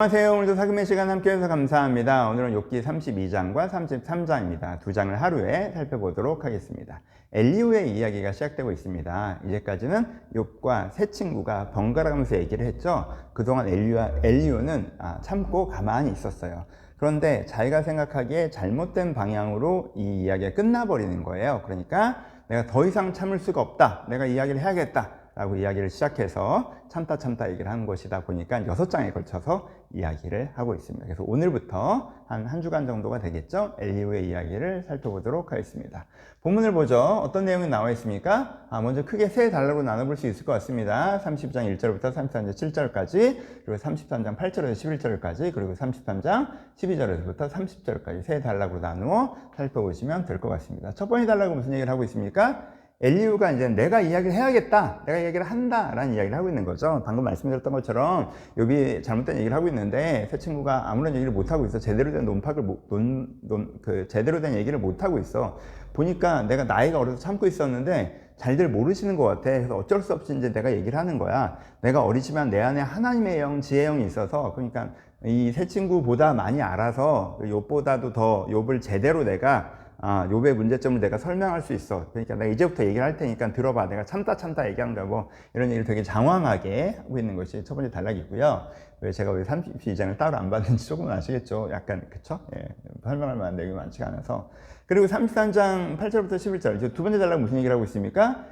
안녕하세요. 오늘도 사금의 시간 함께해서 감사합니다. 오늘은 욥기 32장과 33장입니다. 두 장을 하루에 살펴보도록 하겠습니다. 엘리우의 이야기가 시작되고 있습니다. 이제까지는 욥과 세 친구가 번갈아가면서 얘기를 했죠. 그동안 엘리우와, 엘리우는 아, 참고 가만히 있었어요. 그런데 자기가 생각하기에 잘못된 방향으로 이 이야기가 끝나버리는 거예요. 그러니까 내가 더 이상 참을 수가 없다. 내가 이야기를 해야겠다. 라고 이야기를 시작해서 참다 참다 얘기를 하는 것이다 보니까 여섯 장에 걸쳐서 이야기를 하고 있습니다. 그래서 오늘부터 한 한 주간 정도가 되겠죠? 엘리우의 이야기를 살펴보도록 하겠습니다. 본문을 보죠. 어떤 내용이 나와 있습니까? 아, 먼저 크게 세 단락으로 나눠볼 수 있을 것 같습니다. 30장 1절부터 33장 7절까지, 그리고 33장 8절에서 11절까지, 그리고 33장 12절에서부터 30절까지 세 단락으로 나누어 살펴보시면 될 것 같습니다. 첫 번째 단락은 무슨 얘기를 하고 있습니까? 엘리우가 이제 내가 이야기를 해야겠다, 내가 이야기를 한다라는 이야기를 하고 있는 거죠. 방금 말씀드렸던 것처럼 욥이 잘못된 얘기를 하고 있는데 새 친구가 아무런 얘기를 못 하고 있어. 제대로 된 논팍을 못, 논, 논, 그 제대로 된 얘기를 못 하고 있어. 보니까 내가 나이가 어려서 참고 있었는데 잘들 모르시는 것 같아. 그래서 어쩔 수 없이 이제 내가 얘기를 하는 거야. 내가 어리지만 내 안에 하나님의 영, 지혜 영이 있어서 그러니까 이 새 친구보다 많이 알아서 욥보다도 더 욥을 제대로 내가 아, 욥의 문제점을 내가 설명할 수 있어. 그러니까 내가 이제부터 얘기를 할 테니까 들어봐. 내가 참다 참다 얘기한 거고 이런 얘기를 되게 장황하게 하고 있는 것이 첫 번째 단락이고요. 왜 제가 왜 32장을 따로 안 받는지 조금은 아시겠죠? 약간 그쵸? 예, 설명할 만한 내용이 많지가 않아서. 그리고 33장 8절부터 11절 이제 두 번째 단락 무슨 얘기를 하고 있습니까?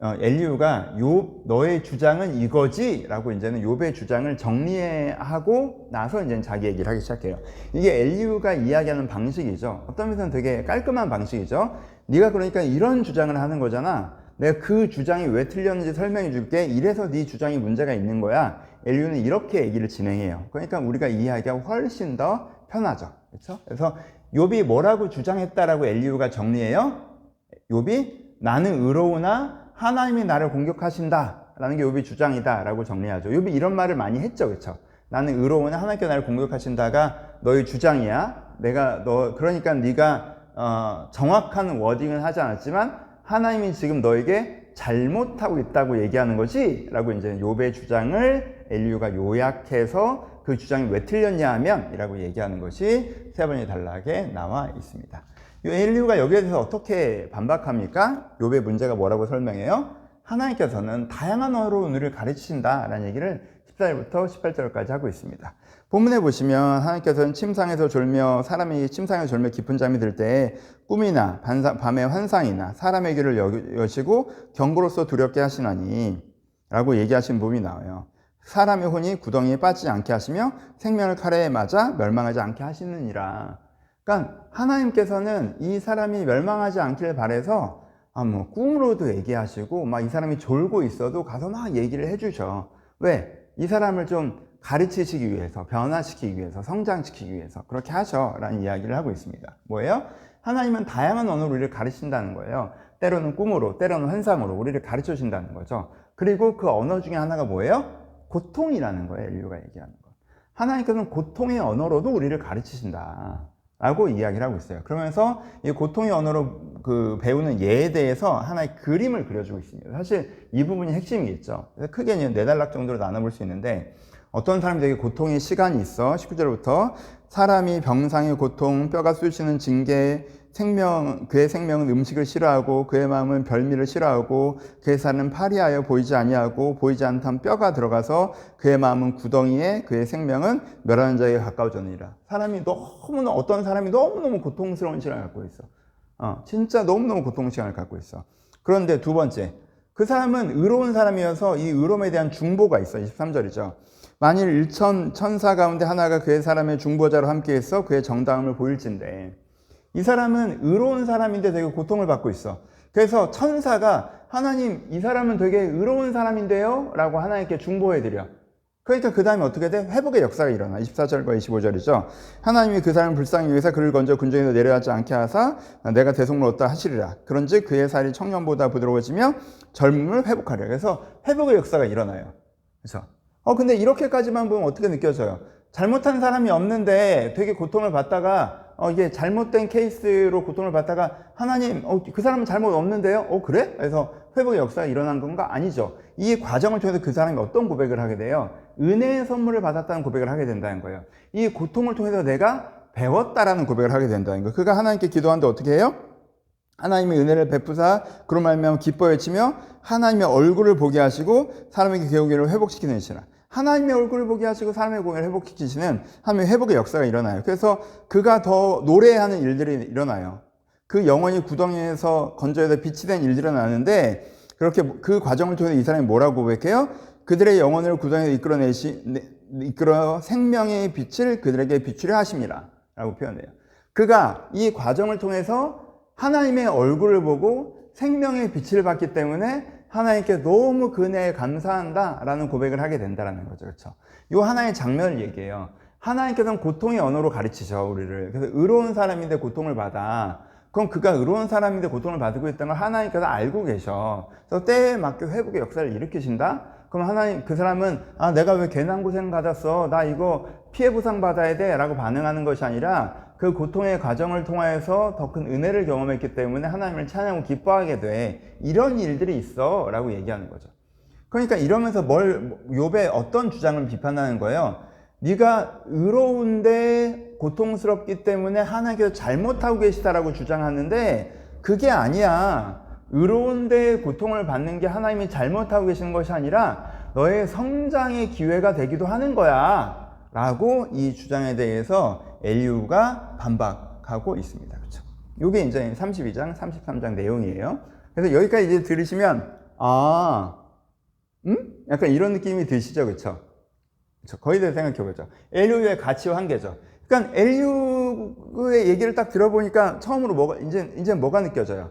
어, 엘리우가 욥 너의 주장은 이거지라고 이제는 욥의 주장을 정리하고 나서 이제 자기 얘기를 하기 시작해요. 이게 엘리우가 이야기하는 방식이죠. 어떤 면에서는 되게 깔끔한 방식이죠. 네가 그러니까 이런 주장을 하는 거잖아. 내가 그 주장이 왜 틀렸는지 설명해 줄게. 이래서 네 주장이 문제가 있는 거야. 엘리우는 이렇게 얘기를 진행해요. 그러니까 우리가 이해하기가 훨씬 더 편하죠. 그렇죠? 그래서 욥이 뭐라고 주장했다라고 엘리우가 정리해요. 욥이 나는 의로우나 하나님이 나를 공격하신다라는 게 욥의 주장이다라고 정리하죠. 욥이 이런 말을 많이 했죠, 그렇죠? 나는 의로우나 하나님께 나를 공격하신다가 너의 주장이야. 내가 너 그러니까 네가 어, 정확한 워딩은 하지 않았지만 하나님이 지금 너에게 잘못하고 있다고 얘기하는 거지라고 이제 욥의 주장을 엘리유가 요약해서 그 주장이 왜 틀렸냐 하면 이라고 얘기하는 것이 세 번째 단락에 나와 있습니다. 이 엘리우가 여기에 대해서 어떻게 반박합니까? 욥의 문제가 뭐라고 설명해요? 하나님께서는 다양한 언어로 우리를 가르치신다라는 얘기를 14절부터 18절까지 하고 있습니다. 본문에 보시면 하나님께서는 침상에서 졸며 사람이 침상에서 졸며 깊은 잠이 들 때 꿈이나 밤의 환상이나 사람의 귀를 여시고 경고로서 두렵게 하시나니 라고 얘기하신 부분이 나와요. 사람의 혼이 구덩이에 빠지지 않게 하시며 생명을 칼에 맞아 멸망하지 않게 하시느니라. 그러니까 하나님께서는 이 사람이 멸망하지 않기를 바래서 아, 뭐 꿈으로도 얘기하시고 막 이 사람이 졸고 있어도 가서 막 얘기를 해주셔. 왜? 이 사람을 좀 가르치시기 위해서, 변화시키기 위해서, 성장시키기 위해서 그렇게 하셔라는 이야기를 하고 있습니다. 뭐예요? 하나님은 다양한 언어로 우리를 가르친다는 거예요. 때로는 꿈으로, 때로는 환상으로 우리를 가르쳐 준다는 거죠. 그리고 그 언어 중에 하나가 뭐예요? 고통이라는 거예요. 인류가 얘기하는 거. 하나님께서는 고통의 언어로도 우리를 가르치신다. 라고 이야기를 하고 있어요. 그러면서 이 고통의 언어로 그 배우는 예에 대해서 하나의 그림을 그려주고 있습니다. 사실 이 부분이 핵심이겠죠. 크게 네 단락 정도로 나눠볼 수 있는데 어떤 사람이 되게 고통의 시간이 있어. 19절부터 사람이 병상의 고통, 뼈가 쑤시는 징계, 생명, 그의 생명은 음식을 싫어하고 그의 마음은 별미를 싫어하고 그의 살은 파리하여 보이지 아니하고 보이지 않던 뼈가 들어가서 그의 마음은 구덩이에 그의 생명은 멸하는 자에게 가까워졌느니라. 사람이 너무나 어떤 사람이 너무너무 고통스러운 시간을 갖고 있어. 어, 진짜 너무너무 고통 시간을 갖고 있어. 그런데 두 번째, 그 사람은 의로운 사람이어서 이 의로움에 대한 중보가 있어. 23절이죠. 만일 일천 천사 가운데 하나가 그의 사람의 중보자로 함께해서 그의 정당함을 보일진데 이 사람은 의로운 사람인데 되게 고통을 받고 있어. 그래서 천사가 하나님 이 사람은 되게 의로운 사람인데요? 라고 하나님께 중보해드려. 그러니까 그 다음에 어떻게 돼? 회복의 역사가 일어나. 24절과 25절이죠. 하나님이 그 사람 불쌍히 위해서 그를 건져 군중에서 내려가지 않게 하사 내가 대속을 얻다 하시리라. 그런즉 그의 살이 청년보다 부드러워지며 젊음을 회복하려. 그래서 회복의 역사가 일어나요. 그래서 어 근데 이렇게까지만 보면 어떻게 느껴져요? 잘못한 사람이 없는데 되게 고통을 받다가 어, 이게 잘못된 케이스로 고통을 받다가 하나님, 어, 그 사람은 잘못 없는데요? 어, 그래? 그래서 회복의 역사가 일어난 건가? 아니죠. 이 과정을 통해서 그 사람이 어떤 고백을 하게 돼요? 은혜의 선물을 받았다는 고백을 하게 된다는 거예요. 이 고통을 통해서 내가 배웠다라는 고백을 하게 된다는 거예요. 그가 하나님께 기도하는데 어떻게 해요? 하나님의 은혜를 베푸사 그로 말미암아 기뻐 외치며 하나님의 얼굴을 보게 하시고 사람에게 개우기를 회복시키는 이시라. 하나님의 얼굴을 보게 하시고 사람의 공을 회복시키시는 하나님의 회복의 역사가 일어나요. 그래서 그가 더 노래하는 일들이 일어나요. 그 영혼이 구덩이에서 건져야 될 빛이 된 일들이 일어나는데 그렇게 그 과정을 통해서 이 사람이 뭐라고 고백해요? 그들의 영혼을 구덩이에 이끌어내시 이끌어 생명의 빛을 그들에게 비추려 하심이라 라고 표현해요. 그가 이 과정을 통해서 하나님의 얼굴을 보고 생명의 빛을 받기 때문에 하나님께 너무 그네에 감사한다라는 고백을 하게 된다라는 거죠. 그렇죠? 요 하나의 장면을 얘기해요. 하나님께서는 고통의 언어로 가르치죠, 우리를. 그래서 의로운 사람인데 고통을 받아. 그럼 그가 의로운 사람인데 고통을 받고 있다는 걸 하나님께서 알고 계셔. 그래서 때에 맞게 회복의 역사를 일으키신다? 그럼 하나님, 그 사람은, 아, 내가 왜 괜한 고생 받았어? 나 이거 피해 보상 받아야 돼? 라고 반응하는 것이 아니라 그 고통의 과정을 통하여서 더 큰 은혜를 경험했기 때문에 하나님을 찬양하고 기뻐하게 돼. 이런 일들이 있어. 라고 얘기하는 거죠. 그러니까 이러면서 뭘, 욥의 어떤 주장을 비판하는 거예요? 네가 의로운데 고통스럽기 때문에 하나님께서 잘못하고 계시다라고 주장하는데 그게 아니야. 의로운데 고통을 받는 게 하나님이 잘못하고 계시는 것이 아니라 너의 성장의 기회가 되기도 하는 거야. 라고 이 주장에 대해서 엘리우가 반박하고 있습니다. 그렇죠? 이게 이제 32장, 33장 내용이에요. 그래서 여기까지 이제 들으시면 아, 음? 약간 이런 느낌이 드시죠, 그렇죠? 거의 다 생각해 보죠. 엘리우의 가치와 한계죠. 그러니까 엘리우의 얘기를 딱 들어보니까 처음으로 뭐가 이제 이제 뭐가 느껴져요?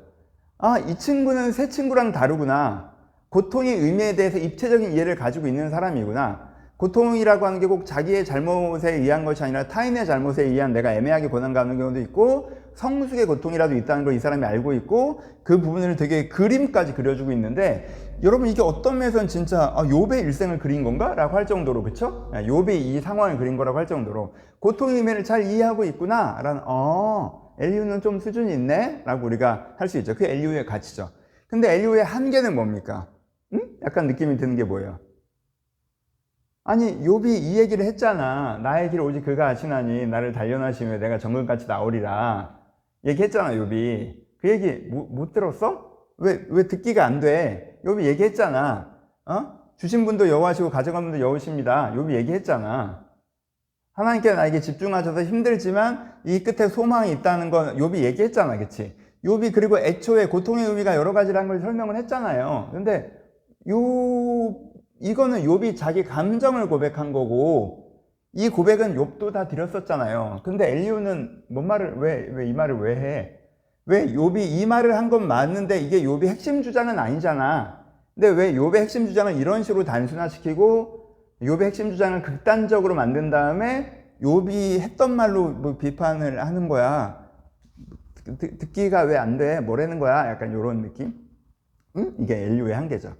아, 이 친구는 새 친구랑 다르구나. 고통의 의미에 대해서 입체적인 이해를 가지고 있는 사람이구나. 고통이라고 하는 게 꼭 자기의 잘못에 의한 것이 아니라 타인의 잘못에 의한 내가 애매하게 고난가는 경우도 있고 성숙의 고통이라도 있다는 걸 이 사람이 알고 있고 그 부분을 되게 그림까지 그려주고 있는데 여러분 이게 어떤 면에서는 진짜 아, 욥의 일생을 그린 건가? 라고 할 정도로 그쵸? 욥이 이 상황을 그린 거라고 할 정도로 고통의 의미를 잘 이해하고 있구나 라는 어 엘리우는 좀 수준이 있네? 라고 우리가 할 수 있죠 그게 엘리우의 가치죠 근데 엘리우의 한계는 뭡니까? 응? 약간 느낌이 드는 게 뭐예요? 아니 욥이 이 얘기를 했잖아 나의 길 오직 그가 아시나니 나를 단련하시며 내가 정글같이 나오리라 얘기했잖아 욥이 그 얘기 못, 못 들었어? 왜, 왜 듣기가 안 돼? 욥이 얘기했잖아 어? 주신 분도 여호와시고 가져간 분도 여호십니다 욥이 얘기했잖아 하나님께 나에게 집중하셔서 힘들지만 이 끝에 소망이 있다는 건 욥이 얘기했잖아 그치? 욥이 그리고 애초에 고통의 의미가 여러 가지라는 걸 설명을 했잖아요 근데 요 이거는 욥이 자기 감정을 고백한 거고 이 고백은 욥도 다 드렸었잖아요. 근데 엘리우는 뭔 말을 왜 왜 이 말을 왜 해? 왜 욥이 이 말을 한 건 맞는데 이게 욥이 핵심 주장은 아니잖아. 근데 왜 욥의 핵심 주장을 이런 식으로 단순화시키고 욥의 핵심 주장을 극단적으로 만든 다음에 욥이 했던 말로 뭐 비판을 하는 거야. 듣, 기가 왜 안 돼? 뭐라는 거야? 약간 이런 느낌? 응? 이게 엘리우의 한계죠.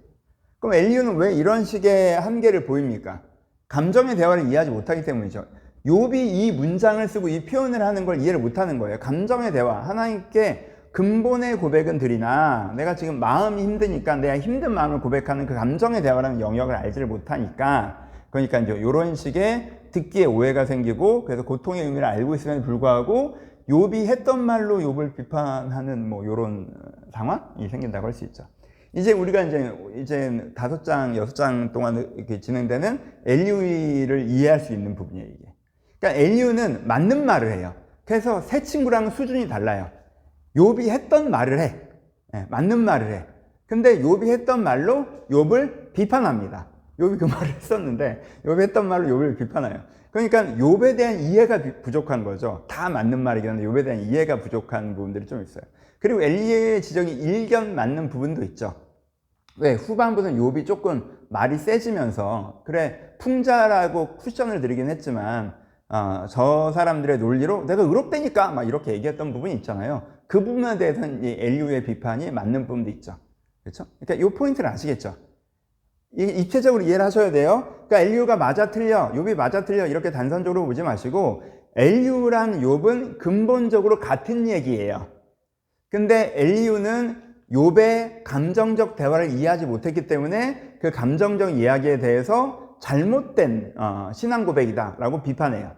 그럼 엘리우는 왜 이런 식의 한계를 보입니까? 감정의 대화를 이해하지 못하기 때문이죠. 욥이 이 문장을 쓰고 이 표현을 하는 걸 이해를 못하는 거예요. 감정의 대화. 하나님께 근본의 고백은 드리나 내가 지금 마음이 힘드니까 내가 힘든 마음을 고백하는 그 감정의 대화라는 영역을 알지를 못하니까 그러니까 이제 이런 식의 듣기에 오해가 생기고 그래서 고통의 의미를 알고 있음에도 불구하고 욥이 했던 말로 욥을 비판하는 뭐 이런 상황이 생긴다고 할 수 있죠. 이제 우리가 이제 이제 다섯 장 여섯 장 동안 이렇게 진행되는 엘리우를 이해할 수 있는 부분이에요 이게. 그러니까 엘리우는 맞는 말을 해요. 그래서 새 친구랑 수준이 달라요. 욥이 했던 말을 해. 네, 맞는 말을 해. 근데 욥이 했던 말로 욥을 비판합니다. 욥이 그 말을 했었는데 욥이 했던 말로 욥을 비판해요. 그러니까 욥에 대한 이해가 부족한 거죠. 다 맞는 말이긴 한데 욥에 대한 이해가 부족한 부분들이 좀 있어요. 그리고 엘리의 지적이 일견 맞는 부분도 있죠. 왜? 후반부는 욥이 조금 말이 세지면서 그래 풍자라고 쿠션을 드리긴 했지만 어, 저 사람들의 논리로 내가 의롭다니까 막 이렇게 얘기했던 부분이 있잖아요. 그 부분에 대해서는 이 엘리우의 비판이 맞는 부분도 있죠. 그렇죠? 그러니까 이 포인트를 아시겠죠? 이 입체적으로 이해를 하셔야 돼요. 그러니까 엘리우가 맞아 틀려, 욥이 맞아 틀려 이렇게 단선적으로 보지 마시고 엘리우랑 욥은 근본적으로 같은 얘기예요. 근데 엘리우는 욥의 감정적 대화를 이해하지 못했기 때문에 그 감정적 이야기에 대해서 잘못된 어, 신앙 고백이다라고 비판해요.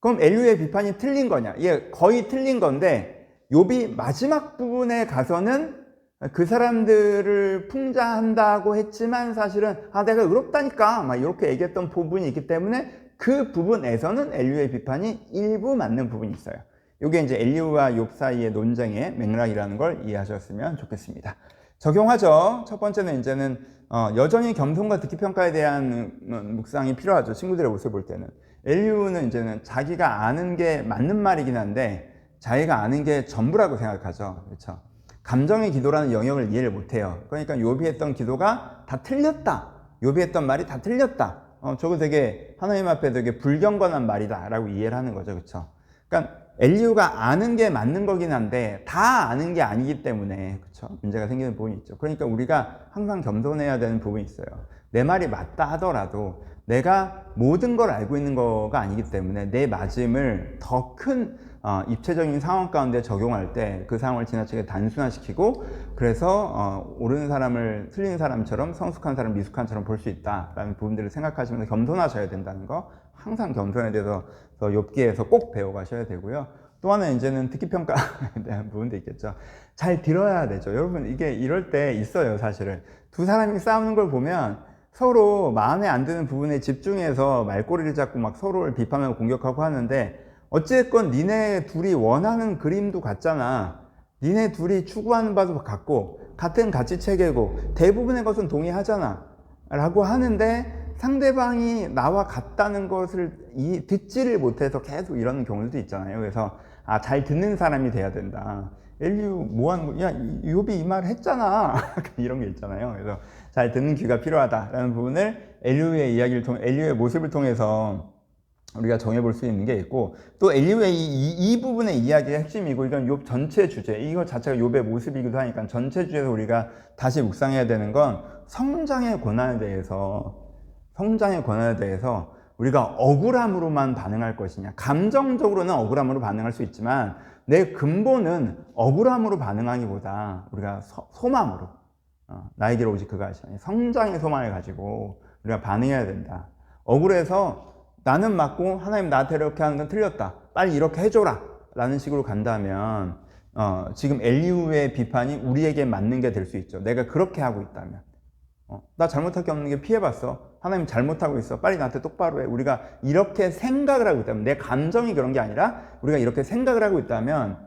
그럼 엘리우의 비판이 틀린 거냐? 예, 거의 틀린 건데 욥이 마지막 부분에 가서는 그 사람들을 풍자한다고 했지만 사실은 아 내가 의롭다니까 막 이렇게 얘기했던 부분이 있기 때문에 그 부분에서는 엘리우의 비판이 일부 맞는 부분이 있어요. 이게 이제 엘리우와 욥 사이의 논쟁의 맥락이라는 걸 이해하셨으면 좋겠습니다. 적용하죠. 첫 번째는 이제는 어, 여전히 겸손과 듣기 평가에 대한 음, 묵상이 필요하죠. 친구들의 모습을 볼 때는 엘리우는 이제는 자기가 아는 게 맞는 말이긴 한데 자기가 아는 게 전부라고 생각하죠. 그렇죠? 감정의 기도라는 영역을 이해를 못해요. 그러니까 요비 했던 기도가 다 틀렸다. 요비 했던 말이 다 틀렸다. 어, 저거 되게 하나님 앞에 되게 불경건한 말이다라고 이해를 하는 거죠. 그렇죠? 그러니까 엘리우가 아는 게 맞는 거긴 한데 다 아는 게 아니기 때문에 그렇죠? 문제가 생기는 부분이 있죠. 그러니까 우리가 항상 겸손해야 되는 부분이 있어요. 내 말이 맞다 하더라도 내가 모든 걸 알고 있는 거가 아니기 때문에 내 맞음을 더큰 어, 입체적인 상황 가운데 적용할 때 그 상황을 지나치게 단순화시키고 그래서 어, 옳은 사람을 틀린 사람처럼 성숙한 사람 미숙한처럼 볼 수 있다라는 부분들을 생각하시면서 겸손하셔야 된다는 거 항상 겸손에 대해서 욥기에서 꼭 배워가셔야 되고요. 또 하나 이제는 듣기 평가에 대한 부분도 있겠죠. 잘 들어야 되죠. 여러분 이게 이럴 때 있어요, 사실은. 두 사람이 싸우는 걸 보면 서로 마음에 안 드는 부분에 집중해서 말꼬리를 잡고 막 서로를 비판하고 공격하고 하는데 어찌됐건 니네 둘이 원하는 그림도 같잖아. 니네 둘이 추구하는 바도 같고 같은 가치 체계고 대부분의 것은 동의하잖아. 라고 하는데 상대방이 나와 같다는 것을 이, 듣지를 못해서 계속 이러는 경우도 있잖아요. 그래서 아, 잘 듣는 사람이 돼야 된다. 엘리우 뭐 하는 거야? 욥이 이말 했잖아. 이런 게 있잖아요. 그래서 잘 듣는 귀가 필요하다라는 부분을 엘리우의 이야기를 통해 엘리우의 모습을 통해서 우리가 정해볼 수 있는 게 있고 또 엘리우의 이, 이, 이 부분의 이야기의 핵심이고 이건 욥 전체 주제 이거 자체가 욥의 모습이기도 하니까 전체 주제에서 우리가 다시 묵상해야 되는 건 성장의 권한에 대해서 성장의 권한에 대해서 우리가 억울함으로만 반응할 것이냐 감정적으로는 억울함으로 반응할 수 있지만 내 근본은 억울함으로 반응하기보다 우리가 서, 소망으로 어, 나에게로 오직 그가 하시니 성장의 소망을 가지고 우리가 반응해야 된다 억울해서 나는 맞고 하나님 나한테 이렇게 하는 건 틀렸다. 빨리 이렇게 해줘라. 라는 식으로 간다면 어, 지금 엘리우의 비판이 우리에게 맞는 게 될 수 있죠. 내가 그렇게 하고 있다면. 어, 나 잘못할 게 없는 게 피해봤어. 하나님 잘못하고 있어. 빨리 나한테 똑바로 해. 우리가 이렇게 생각을 하고 있다면, 내 감정이 그런 게 아니라 우리가 이렇게 생각을 하고 있다면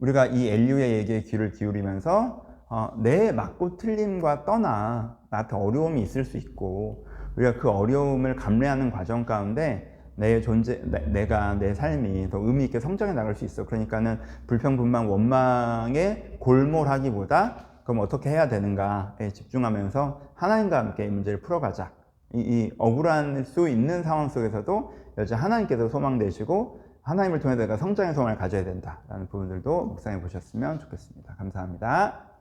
우리가 이 엘리우의 얘기에 귀를 기울이면서 어, 내 맞고 틀림과 떠나 나한테 어려움이 있을 수 있고 우리가 그 어려움을 감내하는 과정 가운데 내 존재, 내, 가내 삶이 더 의미 있게 성장해 나갈 수 있어. 그러니까는 불평분만 원망에 골몰하기보다 그럼 어떻게 해야 되는가에 집중하면서 하나님과 함께 이 문제를 풀어가자. 이, 이 억울한 수 있는 상황 속에서도 여전히 하나님께서 소망 내시고 하나님을 통해 내가 성장의 소망을 가져야 된다라는 부분들도 묵상해 보셨으면 좋겠습니다. 감사합니다.